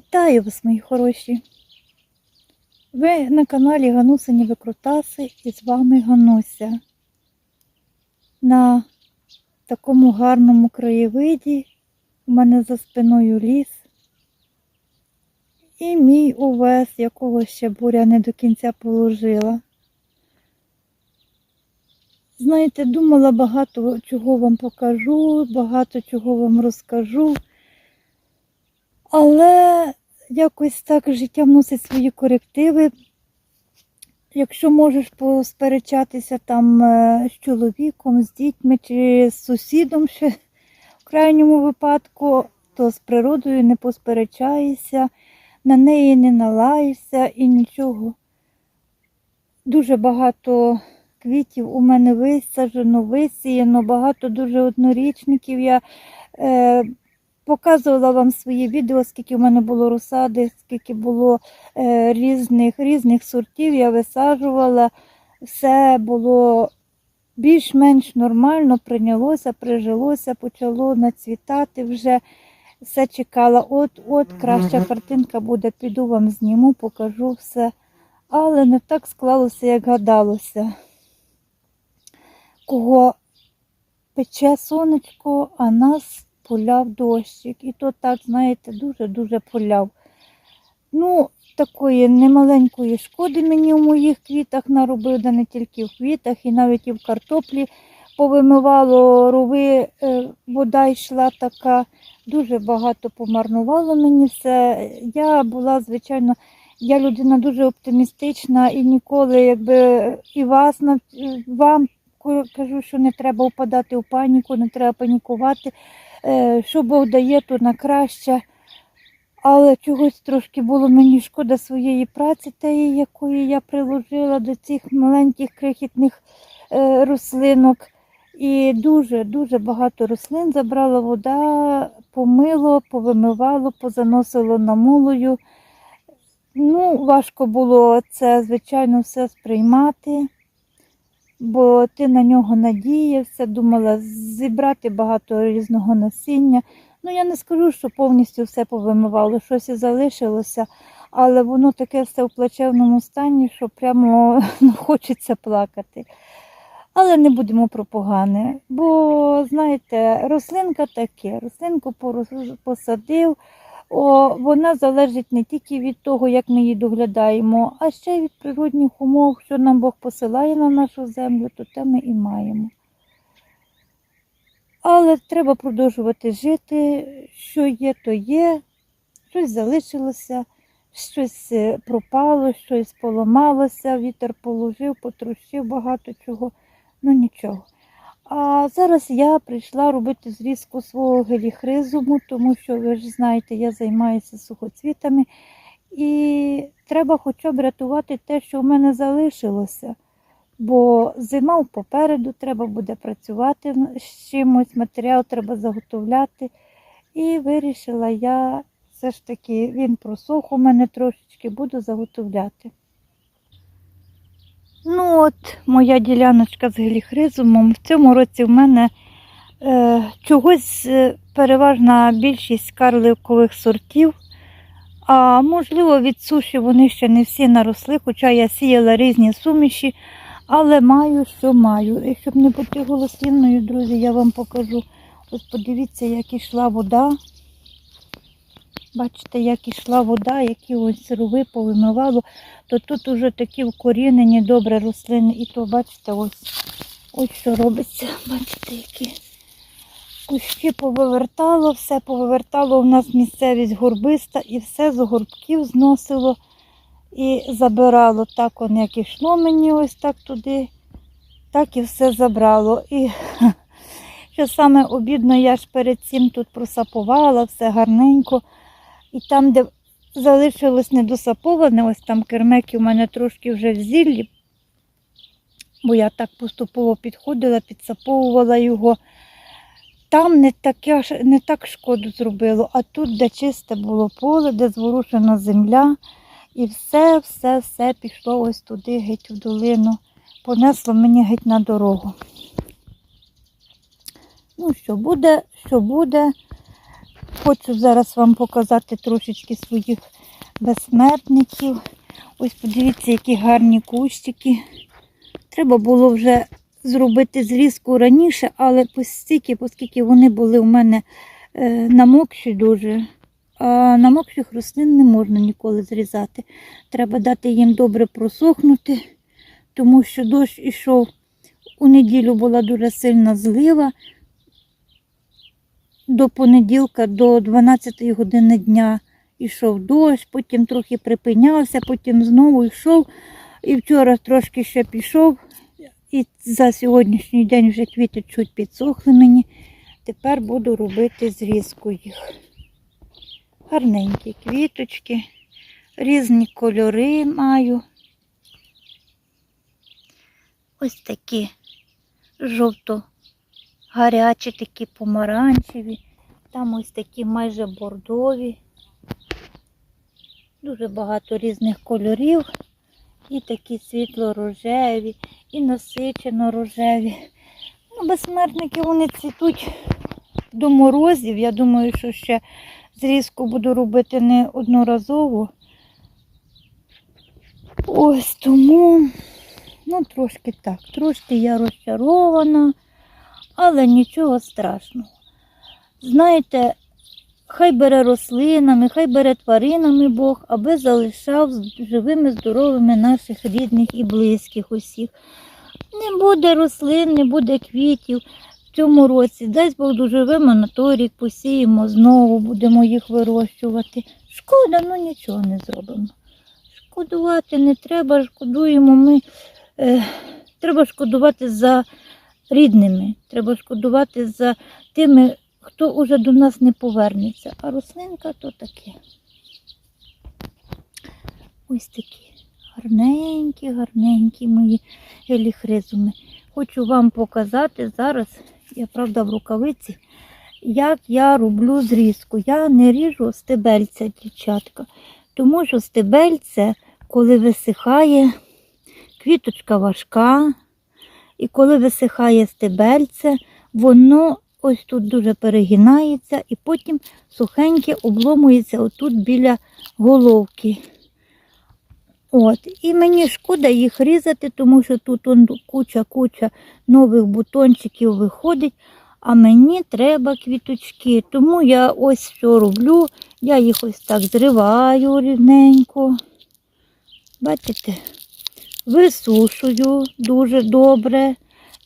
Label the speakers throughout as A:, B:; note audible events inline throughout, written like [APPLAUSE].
A: Вітаю вас, мої хороші! Ви на каналі Ганусині Викрутаси і з вами Гануся. На такому гарному краєвиді у мене за спиною ліс. І мій увес, якого ще буря не до кінця положила. Знаєте, думала багато чого вам покажу, багато чого вам розкажу. Але якось так життя вносить свої корективи. Якщо можеш посперечатися там е, з чоловіком, з дітьми чи з сусідом ще в крайньому випадку, то з природою не посперечаєшся, на неї не налаєшся і нічого. Дуже багато квітів у мене висаджено, висіяно, багато дуже однорічників. Я е, показувала вам свої відео, скільки в мене було розсади, скільки було е, різних, різних сортів. Я висаджувала, все було більш-менш нормально, прийнялося, прижилося, почало нацвітати вже. Все чекала, от-от, краща картинка буде, піду вам зніму, покажу все. Але не так склалося, як гадалося. Кого пече сонечко, а нас поляв дощик. І то так, знаєте, дуже-дуже поляв. Ну, такої немаленької шкоди мені у моїх квітах наробив, да не тільки в квітах, і навіть і в картоплі повимивало рови, е, вода йшла така, дуже багато помарнувало мені все. Я була, звичайно, я людина дуже оптимістична і ніколи, якби і вас вам кажу, що не треба впадати в паніку, не треба панікувати. Е, Що Бог дає, то на краще. Але чогось трошки було мені шкода своєї праці, тієї, якої я приложила до цих маленьких крихітних е, рослинок. І дуже-дуже багато рослин забрала вода, помило, повимивало, позаносило намулою. Ну, важко було це, звичайно, все сприймати, бо ти на нього надіявся, думала зібрати багато різного насіння. Ну, я не скажу, що повністю все повимивало, щось і залишилося, але воно таке все в плачевному стані, що прямо [LAUGHS] ну, хочеться плакати. Але не будемо про погане, бо, знаєте, рослинка таке, рослинку посадив, о, вона залежить не тільки від того, як ми її доглядаємо, а ще й від природних умов, що нам Бог посилає на нашу землю, то те ми і маємо. Але треба продовжувати жити, що є, то є, щось залишилося, щось е, пропало, щось поламалося, вітер положив, потрощив багато чого, ну нічого. А зараз я прийшла робити зрізку свого геліхризуму, тому що ви ж знаєте, я займаюся сухоцвітами. І треба хоча б рятувати те, що в мене залишилося. Бо зима попереду, треба буде працювати з чимось, матеріал треба заготовляти. І вирішила я все ж таки, він просох у мене трошечки, буду заготовляти. Ну от, моя діляночка з геліхризумом. В цьому році в мене е, чогось е, переважна більшість карликових сортів. А можливо, від суші вони ще не всі наросли, хоча я сіяла різні суміші, але маю, що маю. І щоб не бути голослівною, друзі, я вам покажу. Ось подивіться, як ішла вода. Бачите, як ішла вода, які ось рови повимивало, то тут уже такі вкорінені добре рослини. І то, бачите, ось ось що робиться. Бачите, які кущі повивертало, все повивертало. У нас місцевість горбиста і все з горбків зносило і забирало. Так он як ішло мені ось так туди, так і все забрало. І [LAUGHS] що саме обідно, я ж перед цим тут просапувала, все гарненько. І там, де залишилось недосаповане, ось там кермеки у мене трошки вже в зіллі, бо я так поступово підходила, підсаповувала його. Там не, таке, не так шкоду зробило, а тут, де чисте було поле, де зворушена земля, і все, все, все пішло ось туди, геть в долину, понесло мені геть на дорогу. Ну, що буде, що буде. Хочу зараз вам показати трошечки своїх безсмертників. Ось подивіться, які гарні кущики. Треба було вже зробити зрізку раніше, але постільки, оскільки вони були у мене е, намокші дуже. А намокших рослин не можна ніколи зрізати. Треба дати їм добре просохнути, тому що дощ ішов. У неділю була дуже сильна злива. До понеділка, до 12 години дня йшов дощ, потім трохи припинявся, потім знову йшов. І вчора трошки ще пішов. І за сьогоднішній день вже квіти чуть підсохли мені. Тепер буду робити зрізку їх. Гарненькі квіточки, різні кольори маю. Ось такі жовто гарячі, такі помаранчеві, там ось такі майже бордові. Дуже багато різних кольорів. І такі світло-рожеві, і насичено рожеві. Ну, безсмертники вони цвітуть до морозів. Я думаю, що ще зрізку буду робити не одноразово. Ось тому, ну, трошки так, трошки я розчарована, але нічого страшного. Знаєте, хай бере рослинами, хай бере тваринами Бог, аби залишав живими, здоровими наших рідних і близьких усіх. Не буде рослин, не буде квітів в цьому році. Дай Бог доживемо на той рік, посіємо, знову будемо їх вирощувати. Шкода, ну нічого не зробимо. Шкодувати не треба, шкодуємо ми. Е, треба шкодувати за рідними, треба шкодувати за тими, хто уже до нас не повернеться. А рослинка то таке. Ось такі гарненькі, гарненькі мої еліхризуми. Хочу вам показати зараз, я правда в рукавиці, як я роблю зрізку. Я не ріжу стебельця, дівчатка, тому що стебельце, коли висихає, квіточка важка, і коли висихає стебельце, воно ось тут дуже перегинається і потім сухеньке обломується отут біля головки. От. І мені шкода їх різати, тому що тут куча-куча нових бутончиків виходить, а мені треба квіточки. Тому я ось що роблю. Я їх ось так зриваю рівненько. Бачите? Висушую дуже добре.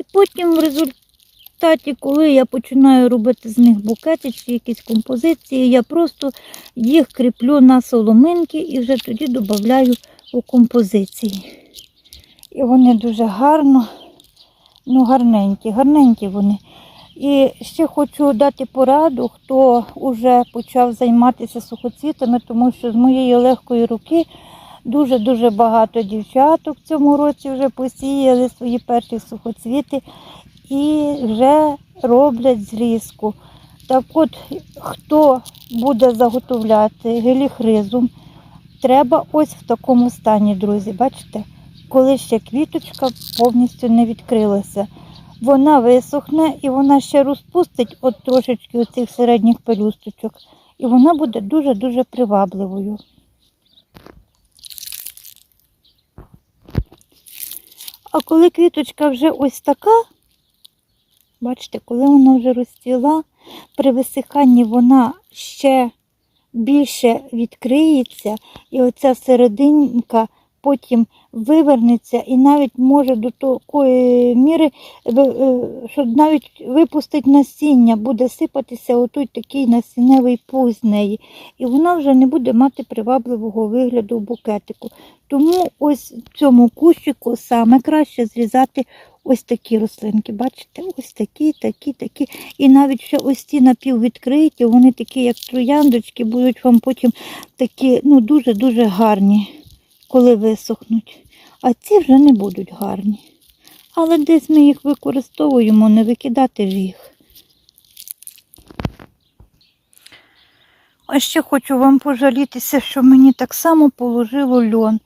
A: І потім в результаті, коли я починаю робити з них букети чи якісь композиції, я просто їх кріплю на соломинки і вже тоді додаю у композиції. І вони дуже гарно, ну гарненькі, гарненькі вони. І ще хочу дати пораду, хто вже почав займатися сухоцвітами, тому що з моєї легкої руки дуже-дуже багато дівчаток в цьому році вже посіяли свої перші сухоцвіти і вже роблять зрізку. Так от, хто буде заготовляти геліхризум, треба ось в такому стані, друзі. Бачите, коли ще квіточка повністю не відкрилася. Вона висохне і вона ще розпустить от трошечки оцих середніх пелюсточок. І вона буде дуже-дуже привабливою. А коли квіточка вже ось така, бачите, коли вона вже розцвіла, при висиханні вона ще більше відкриється, і оця серединка потім вивернеться і навіть може до такої міри, ви- е, що навіть випустить насіння, буде сипатися отой такий насінневий пух з неї. І вона вже не буде мати привабливого вигляду букетику. Тому ось цьому кущику саме краще зрізати ось такі рослинки. Бачите, ось такі, такі, такі. І навіть ще ось ці напіввідкриті, вони такі, як трояндочки, будуть вам потім такі, ну, дуже-дуже гарні, коли висохнуть. А ці вже не будуть гарні. Але десь ми їх використовуємо, не викидати ж їх. А ще хочу вам пожалітися, що мені так само положило льон.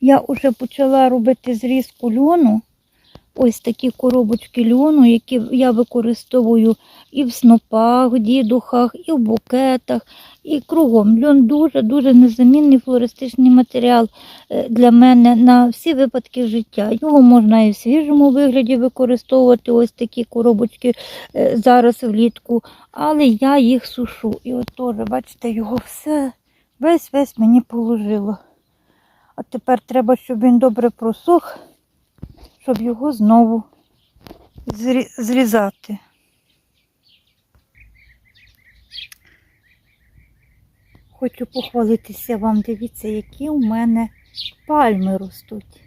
A: Я вже почала робити зрізку льону, ось такі коробочки льону, які я використовую і в снопах, в дідухах, і в букетах, і кругом. Льон дуже-дуже незамінний флористичний матеріал е, для мене на всі випадки життя. Його можна і в свіжому вигляді використовувати, ось такі коробочки е, зараз влітку, але я їх сушу. І от теж, бачите, його все, весь-весь мені положило. А тепер треба, щоб він добре просох, щоб його знову зрізати. Хочу похвалитися вам, дивіться, які у мене пальми ростуть.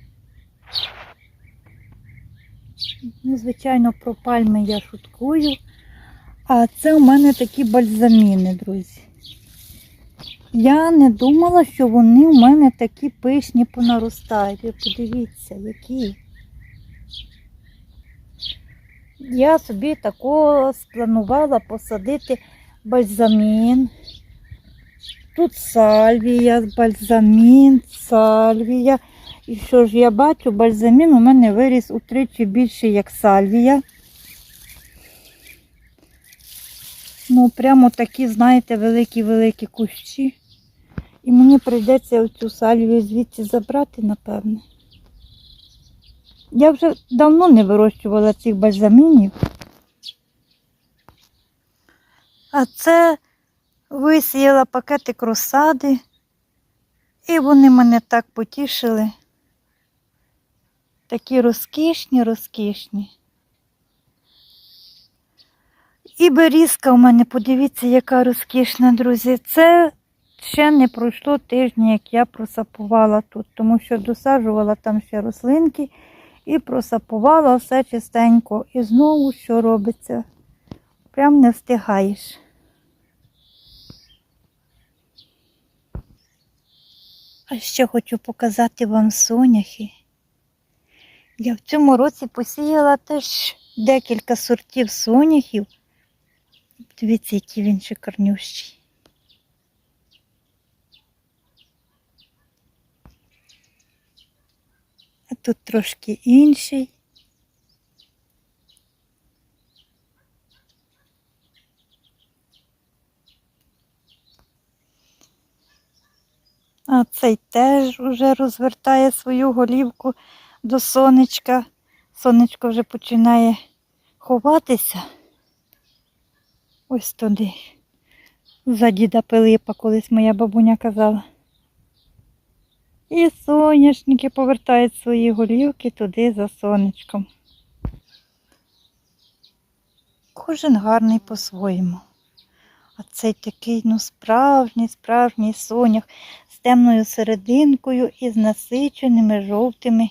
A: Ну, звичайно, про пальми я шуткую. А це у мене такі бальзаміни, друзі. Я не думала, що вони у мене такі пишні понаростають. Ви подивіться, які. Я собі такого спланувала посадити бальзамін. Тут сальвія, бальзамін, сальвія. І що ж я бачу, бальзамін у мене виріс утричі більше, як сальвія. Ну, прямо такі, знаєте, великі-великі кущі. І мені прийдеться оцю сальвію звідси забрати, напевне. Я вже давно не вирощувала цих бальзамінів. А це висіяла пакетик розсади, і вони мене так потішили. Такі розкішні, розкішні. І берізка у мене, подивіться, яка розкішна, друзі. Це ще не пройшло тижня, як я просапувала тут, тому що досаджувала там ще рослинки і просапувала все чистенько. І знову що робиться? Прям не встигаєш. А ще хочу показати вам соняхи. Я в цьому році посіяла теж декілька сортів соняхів. Дивіться, який він шикарнющий. Тут трошки інший. А цей теж уже розвертає свою голівку до сонечка. Сонечко вже починає ховатися. Ось туди. За діда Пилипа, колись моя бабуня казала. І соняшники повертають свої голівки туди за сонечком. Кожен гарний по-своєму. А цей такий, ну, справжній, справжній сонях з темною серединкою і з насиченими жовтими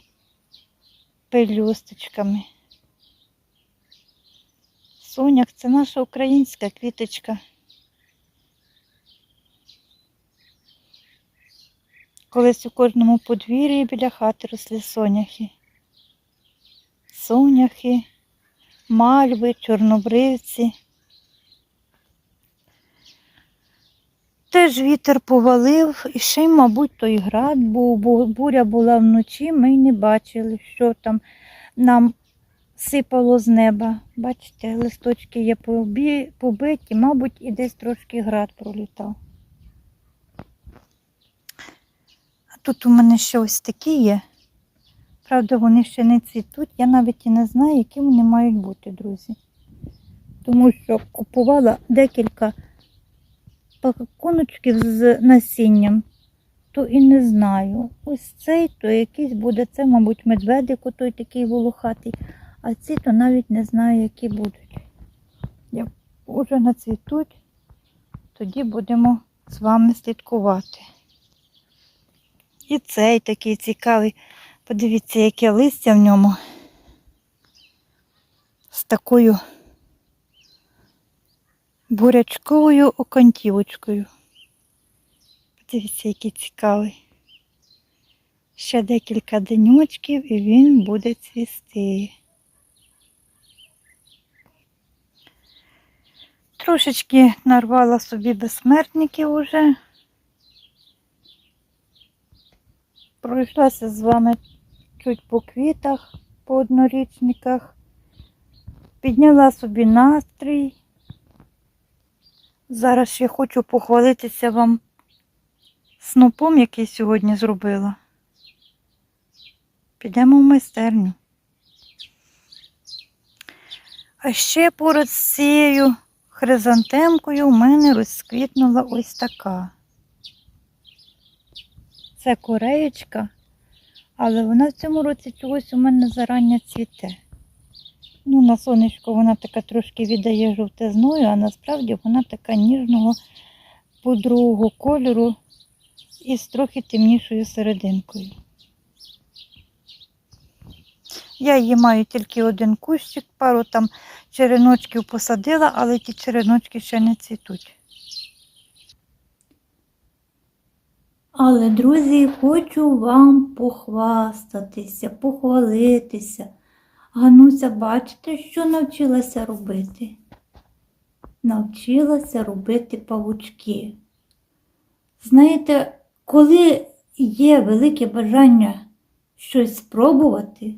A: пелюсточками. Соняк це наша українська квіточка. Колись у кожному подвір'ї біля хати росли соняхи. Соняхи, мальви, чорнобривці. Теж вітер повалив, і ще й, мабуть, той град був, бо буря була вночі, ми й не бачили, що там нам сипало з неба. Бачите, листочки є побиті, мабуть, і десь трошки град пролітав. А тут у мене ще ось такі є. Правда, вони ще не цвітуть. Я навіть і не знаю, які вони мають бути, друзі. Тому що купувала декілька пакуночків з насінням, то і не знаю. Ось цей, то якийсь буде, це, мабуть, медведик, той такий волохатий, а ці то навіть не знаю, які будуть. Як вже нацвітуть, тоді будемо з вами слідкувати. І цей такий цікавий. Подивіться, яке листя в ньому з такою бурячковою окантівочкою. Подивіться, який цікавий. Ще декілька деньочків і він буде цвісти. Трошечки нарвала собі безсмертників уже. Пройшлася з вами чуть по квітах. по однорічниках. Підняла собі настрій. Зараз ще хочу похвалитися вам снопом, який сьогодні зробила. Підемо в майстерню. А ще поряд з цією хризантемкою в мене розквітнула ось така. Це кореєчка, але вона в цьому році чогось у мене зарання цвіте. Ну, на сонечко вона така трошки віддає жовтизною, а насправді вона така ніжного пудрового кольору і з трохи темнішою серединкою. Я її маю тільки один кущик, пару там череночків посадила, але ті череночки ще не цвітуть. Але, друзі, хочу вам похвастатися, похвалитися. Гануся, бачите, що навчилася робити? Навчилася робити павучки. Знаєте, коли є велике бажання щось спробувати,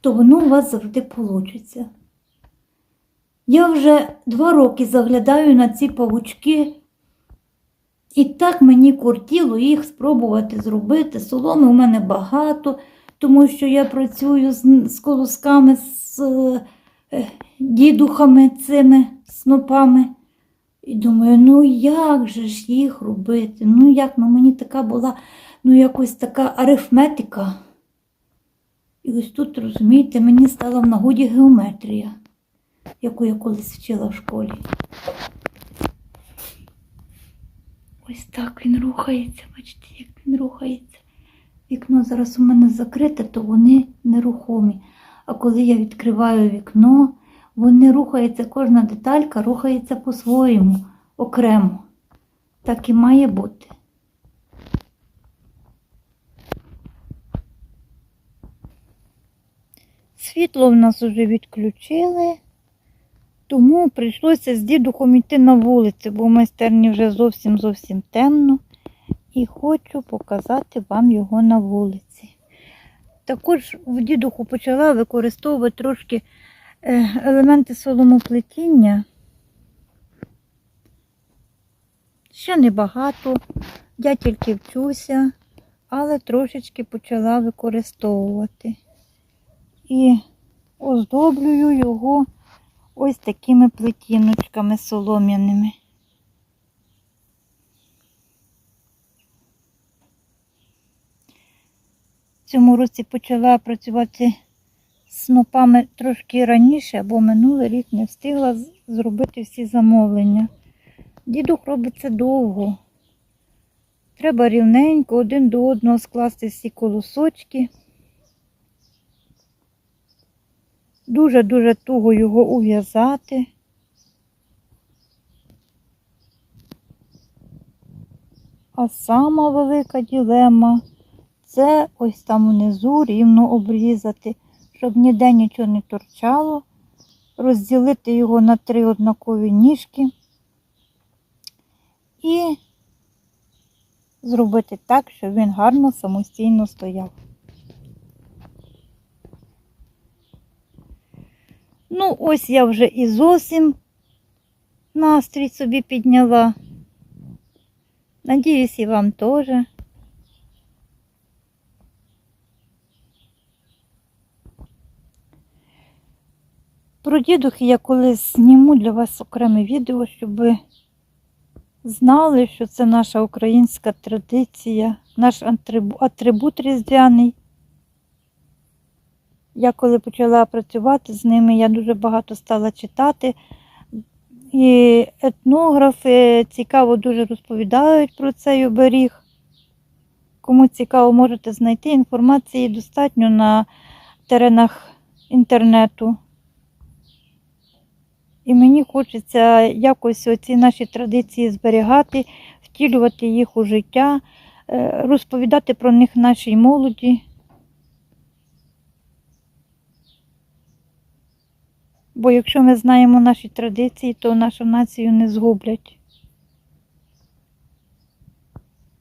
A: то воно у вас завжди вийде. Я вже два роки заглядаю на ці павучки, і так мені кортіло їх спробувати зробити. Соломи у мене багато, тому що я працюю з, з колосками, з е, дідухами цими снопами. І думаю, ну як же ж їх робити? Ну як, ну мені така була, ну якось така арифметика. І ось тут, розумієте, мені стала в нагоді геометрія, яку я колись вчила в школі. Ось так він рухається, бачите, як він рухається. Вікно зараз у мене закрите, то вони нерухомі. А коли я відкриваю вікно, вони рухаються, кожна деталька рухається по-своєму, окремо. Так і має бути. Світло в нас вже відключили, тому прийшлося з дідухом йти на вулицю, бо в майстерні вже зовсім зовсім темно. І хочу показати вам його на вулиці. Також в дідуху почала використовувати трошки е, елементи соломоплетіння. Ще небагато, я тільки вчуся, але трошечки почала використовувати. І оздоблюю його ось такими плетіночками солом'яними. Цьому році почала працювати з снопами трошки раніше, бо минулий рік не встигла зробити всі замовлення. Дідух робить це довго. Треба рівненько один до одного скласти всі колосочки. Дуже-дуже туго його ув'язати. А сама велика ділема це ось там внизу рівно обрізати, щоб ніде нічого не торчало, розділити його на три однакові ніжки і зробити так, щоб він гарно самостійно стояв. Ну, ось я вже і зовсім настрій собі підняла. Надіюсь, і вам теж. Про дідухи я колись зніму для вас окреме відео, щоб ви знали, що це наша українська традиція, наш атрибут різдвяний. Я коли почала працювати з ними, я дуже багато стала читати. І етнографи цікаво дуже розповідають про цей оберіг. Кому цікаво, можете знайти інформації достатньо на теренах інтернету. І мені хочеться якось оці наші традиції зберігати, втілювати їх у життя, е, розповідати про них нашій молоді. Бо якщо ми знаємо наші традиції, то нашу націю не згублять.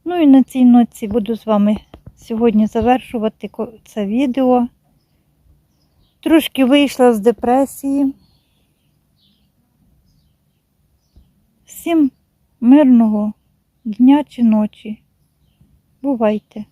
A: Ну і на цій ноці буду з вами сьогодні завершувати це відео. Трошки вийшла з депресії. Всім мирного дня чи ночі. Бувайте!